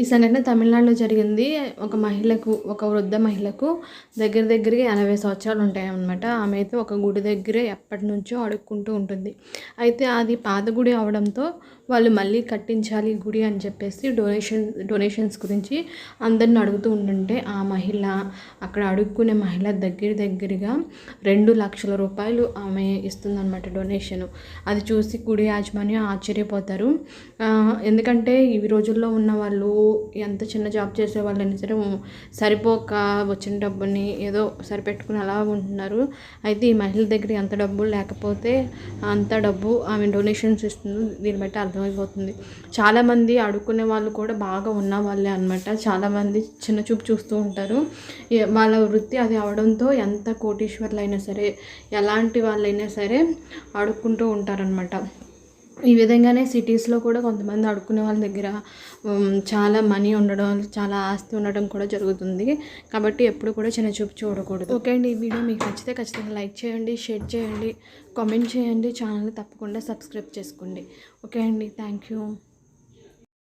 ఈ సంఘటన తమిళనాడులో జరిగింది. ఒక మహిళకు ఒక వృద్ధ మహిళకు దగ్గర దగ్గరగా ఎనభై సంవత్సరాలు ఉంటాయన్నమాట. ఆమె అయితే ఒక గుడి దగ్గరే ఎప్పటి నుంచో అడుక్కుంటూ ఉంటుంది. అయితే అది పాత గుడి అవడంతో వాళ్ళు మళ్ళీ కట్టించాలి గుడి అని చెప్పేసి డొనేషన్ డొనేషన్స్ గురించి అందరిని అడుగుతూ ఉంటుంటే ఆ మహిళ అక్కడ అడుక్కునే మహిళ దగ్గర దగ్గరగా రెండు లక్షల రూపాయలు ఆమె ఇస్తుందన్నమాట డొనేషన్. అది చూసి గుడి యాజమాన్యం ఆశ్చర్యపోతారు. ఎందుకంటే ఈ రోజుల్లో ఉన్న వాళ్ళు ఎంత చిన్న జాబ్ చేసే వాళ్ళైనా సరే సరిపోక వచ్చిన డబ్బుని ఏదో సరిపెట్టుకుని అలా ఉంటున్నారు. అయితే ఈ మహిళ దగ్గర ఎంత డబ్బు లేకపోతే అంత డబ్బు ఆమె డొనేషన్స్ ఇస్తుంది. దీన్ని బట్టి అర్థమైపోతుంది. చాలామంది అడుక్కునే వాళ్ళు కూడా బాగా ఉన్న వాళ్ళే అనమాట చాలామంది చిన్న చూపు చూస్తూ ఉంటారు. వాళ్ళ వృత్తి అది అవడంతో ఎంత కోటీశ్వర్లు అయినా సరే ఎలాంటి వాళ్ళైనా సరే అడుక్కుంటూ ఉంటారనమాట ఈ విధంగానే సిటీస్లో కూడా కొంతమంది అడుక్కునే వాళ్ళ దగ్గర చాలా మనీ ఉండడం చాలా ఆస్తి ఉండడం కూడా జరుగుతుంది. కాబట్టి ఎప్పుడు కూడా చిన్న చూపు చూడకూడదు. ఓకే అండి ఈ వీడియో మీకు నచ్చితే ఖచ్చితంగా లైక్ చేయండి షేర్ చేయండి కామెంట్ చేయండి ఛానల్ తప్పకుండా సబ్స్క్రైబ్ చేసుకోండి. ఓకే అండి థ్యాంక్ యూ